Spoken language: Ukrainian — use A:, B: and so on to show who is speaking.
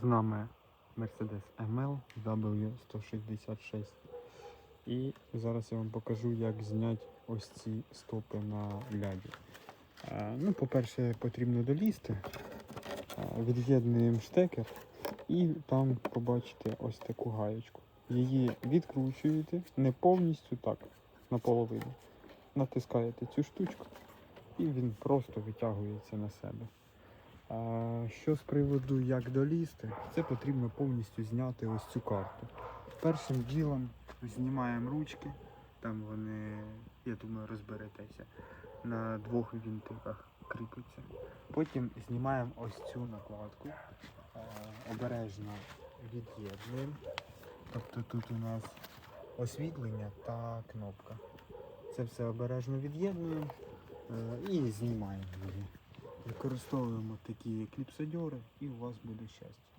A: З нами Mercedes ML W166. І зараз я вам покажу, як зняти ось ці стопи на ляді. Ну, по-перше, потрібно долізти. Від'єднуємо штекер і там побачите ось таку гаєчку. Її відкручуєте не повністю так, наполовину. Натискаєте цю штучку і він просто витягується на себе. Що з приводу як долізти, це потрібно повністю зняти ось цю карту. Першим ділом знімаємо ручки, там вони, я думаю, розберетеся, на двох вінтиках кріпиться. Потім знімаємо ось цю накладку, обережно від'єднуємо. Тобто тут у нас освітлення та кнопка. Це все обережно від'єднуємо е, і знімаємо її. Використовуємо такі кліпсадьори і у вас буде щастя.